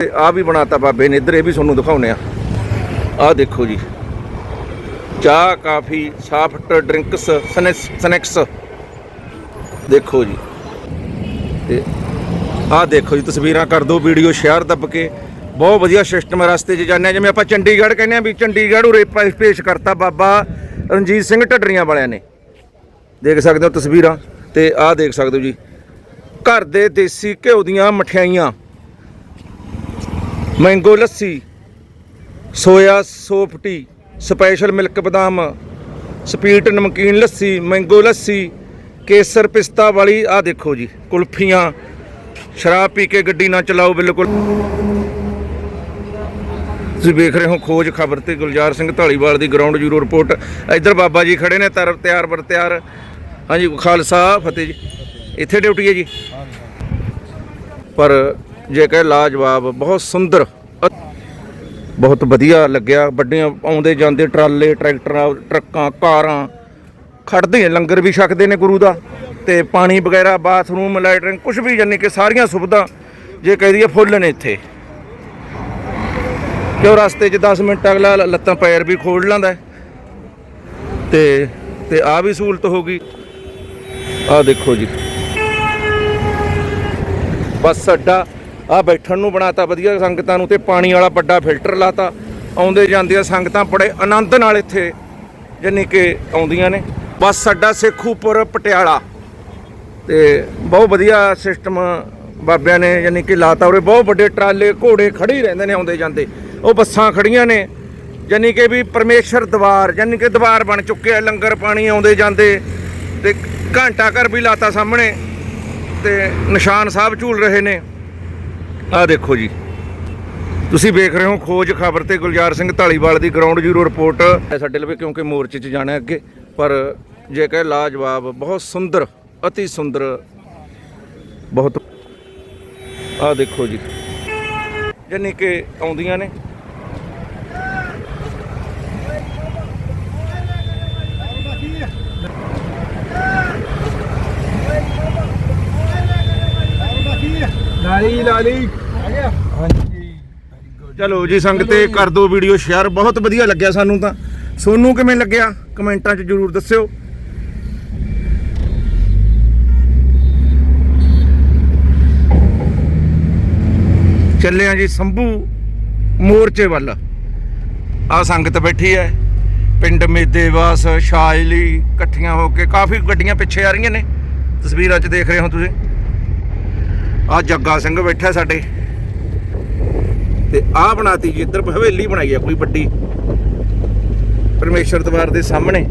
ਤੇ ਆ ਵੀ ਬਣਾਤਾ ਬਾਬੇ ਨੇ, ਇੱਧਰ ਇਹ ਵੀ ਤੁਹਾਨੂੰ ਦਿਖਾਉਨੇ ਆ ਆ ਦੇਖੋ ਜੀ। ਚਾਹ, ਕਾਫੀ ਸਾਫਟ ਡਰਿੰਕਸ ਸਨੈਕਸ। ਦੇਖੋ ਜੀ। ਤੇ ਆਹ ਦੇਖੋ ਜੀ, ਤਸਵੀਰਾਂ ਕਰ ਦਿਓ, ਵੀਡੀਓ ਸ਼ੇਅਰ ਦੱਬ ਕੇ। ਬਹੁਤ ਵਧੀਆ ਸਿਸਟਮ ਰਸਤੇ 'ਚ ਜਾਂਦੇ ਹਾਂ, ਜਿਵੇਂ ਆਪਾਂ ਚੰਡੀਗੜ੍ਹ ਕਹਿੰਦੇ ਆ ਵੀ ਚੰਡੀਗੜ੍ਹ ਉਰੇ ਪੇਸ਼ ਕਰਤਾ ਬਾਬਾ ਰਣਜੀਤ ਸਿੰਘ ਢੱਡਰੀਆਂ ਵਾਲਿਆਂ ਨੇ। ਦੇਖ ਸਕਦੇ ਹੋ ਤਸਵੀਰਾਂ ਤੇ ਆਹ ਦੇਖ ਸਕਦੇ ਹੋ ਜੀ। ਘਰ ਦੇ ਦੇਸੀ ਘਿਓ ਦੀਆਂ ਮਠਿਆਈਆਂ। Mango lassi, soya softy special milk ਬਦਾਮ, ਸਪੀਟ ਨਮਕੀਨ ਲੱਸੀ, ਮੈਂਗੋ ਲੱਸੀ, ਕੇਸਰ ਪਿਸਤਾ ਵਾਲੀ, ਆਹ ਦੇਖੋ ਜੀ, ਕੁਲਫੀਆਂ, ਸ਼ਰਾਬ ਪੀ ਕੇ ਗੱਡੀ ਨਾ ਚਲਾਓ ਬਿਲਕੁਲ। ਤੁਸੀਂ ਵੇਖ ਰਹੇ ਹੋ ਖੋਜ ਖਬਰ ਤੇ ਗੁਲਜ਼ਾਰ ਸਿੰਘ ਢਾਲੀਵਾਲ ਦੀ ਗਰਾਊਂਡ ਜ਼ੀਰੋ ਰਿਪੋਰਟ ਇੱਧਰ ਬਾਬਾ ਜੀ ਖੜੇ ਨੇ, ਤਰ ਤਿਆਰ ਬਰ ਤਿਆਰ। ਹਾਂਜੀ, ਖਾਲਸਾ, ਫਤਿਹ ਜੀ। ਇੱਥੇ ਡਿਊਟੀ ਹੈ ਜੀ। ਪਰ ਜੇ ਕਹੇ ਲਾਜਵਾਬ, ਬਹੁਤ ਸੁੰਦਰ ਬਹੁਤ ਵਧੀਆ ਲੱਗਿਆ। ਵੱਡੀਆਂ ਆਉਂਦੇ ਜਾਂਦੇ ਟਰਾਲੇ, ਟਰੈਕਟਰਾਂ, ਟਰੱਕਾਂ, ਕਾਰਾਂ ਖੜਦੇ ਲੰਗਰ ਵੀ ਛਕਦੇ ਨੇ ਗੁਰੂ ਦਾ ਤੇ ਪਾਣੀ ਵਗੈਰਾ, ਬਾਥਰੂਮ ਲੈਟਰਿੰਗ ਕੁਝ ਵੀ ਜਾਨੀ ਕਿ ਸਾਰੀਆਂ ਸੁਵਿਧਾ ਜੇ ਕਹਿ ਦਈਏ ਫੁੱਲ ਨੇ ਇੱਥੇ। ਕਿਉਂ ਰਸਤੇ 'ਚ 10 ਮਿੰਟ ਅਗਲਾ ਲੱਤਾਂ ਪੈਰ ਵੀ ਖੋਲ ਲੈਂਦਾ ਹੈ। ਤੇ ਤੇ ਆ ਵੀ ਸਹੂਲਤ ਹੋ ਗਈ। ਆ ਦੇਖੋ ਜੀ। ਬੱਸ ਅੱਡਾ ਆ ਬੈਠਣ ਨੂੰ ਬਣਾਤਾ, ਵਧੀਆ ਸੰਗਤਾਂ ਨੂੰ ਤੇ ਪਾਣੀ ਵਾਲਾ ਵੱਡਾ ਫਿਲਟਰ ਲਾਤਾ। ਆਉਂਦੇ ਜਾਂਦੀਆਂ ਸੰਗਤਾਂ ਬੜੇ ਆਨੰਦ ਨਾਲ ਇੱਥੇ ਜਾਨੀ ਕਿ ਆਉਂਦੀਆਂ ਨੇ। ਬੱਸ ਅੱਡਾ ਸੇਖੂਪੁਰ, ਪਟਿਆਲਾ ਤੇ ਬਹੁਤ ਵਧੀਆ ਸਿਸਟਮ ਬਾਬਿਆਂ ਨੇ ਯਾਨੀ ਕਿ ਲਾਤਾ ਉਰੇ। ਬਹੁਤ ਵੱਡੇ ਟਰਾਲੇ, ਘੋੜੇ ਖੜੇ ਹੀ ਰਹਿੰਦੇ ਨੇ ਆਉਂਦੇ ਜਾਂਦੇ। ਉਹ ਬੱਸਾਂ ਖੜੀਆਂ ਨੇ। ਯਾਨੀ ਕਿ ਵੀ ਪਰਮੇਸ਼ਰ ਦਵਾਰ ਯਾਨੀ ਕਿ ਦਵਾਰ ਬਣ ਚੁੱਕਿਆ ਲੰਗਰ ਪਾਣੀ ਆਉਂਦੇ ਜਾਂਦੇ ਤੇ ਘੰਟਾ ਘਰ ਵੀ ਲਾਤਾ ਸਾਹਮਣੇ ਤੇ ਨਿਸ਼ਾਨ ਸਾਹਿਬ ਝੂਲ ਰਹੇ ਨੇ। ਆਹ ਦੇਖੋ ਜੀ। ਤੁਸੀਂ ਵੇਖ ਰਹੇ ਹੋ ਖੋਜ ਖਬਰ ਤੇ ਗੁਲਜ਼ਾਰ ਸਿੰਘ ਢਾਲੀਵਾਲ ਦੀ ਗਰਾਊਂਡ ਜ਼ੀਰੋ ਰਿਪੋਰਟ ਹੈ ਸਾਡੇ ਲਵੇ ਕਿਉਂਕਿ ਮੋਰਚੇ 'ਚ ਜਾਣਾ ਅੱਗੇ, ਪਰ ਜੇ ਕਹੇ ਲਾਜਵਾਬ, ਬਹੁਤ ਸੁੰਦਰ, ਅਤੀ ਸੁੰਦਰ, ਬਹੁਤ ਆਹ ਦੇਖੋ ਜੀ। ਜਾਨੀ ਕਿ ਆਉਂਦੀਆਂ ਨੇ। ਲਾਲੀ ਲਾਲੀ। ਹਾਂਜੀ। ਚਲੋ ਜੀ ਸੰਗਤੇ ਕਰ ਦਿਓ ਵੀਡੀਓ ਸ਼ੇਅਰ। ਬਹੁਤ ਵਧੀਆ ਲੱਗਿਆ ਸਾਨੂੰ ਤਾਂ। ਸੋਨੂੰ ਕਿਵੇਂ ਲੱਗਿਆ? ਕਮੈਂਟਾਂ 'ਚ ਜਰੂਰ ਦੱਸਿਓ। ਚੱਲੇ ਆ ਜੀ ਸੰਭੂ ਮੋਰਚੇ ਵੱਲ। ਆ ਸੰਗਤ ਬੈਠੀ ਹੈ ਪਿੰਡ ਮੇਦੇਵਾਸ ਸ਼ਾਇਲੀ ਇਕੱਠੀਆਂ ਹੋ ਕੇ ਕਾਫੀ ਗੱਡੀਆਂ ਪਿੱਛੇ ਆ ਰਹੀਆਂ ਨੇ। ਤਸਵੀਰਾਂ 'ਚ ਦੇਖ ਰਹੇ ਹੋ ਤੁਸੀਂ। ਆ ਜੱਗਾ ਸਿੰਘ ਬੈਠਾ ਸਾਡੇ। ਤੇ ਆਹ ਬਣਾਤੀ ਜੀ, ਇੱਧਰ ਹਵੇਲੀ ਬਣਾਈ ਆ ਕੋਈ ਵੱਡੀ। ਪਰਮੇਸ਼ਰ ਦਵਾਰ ਦੇ ਸਾਹਮਣੇ।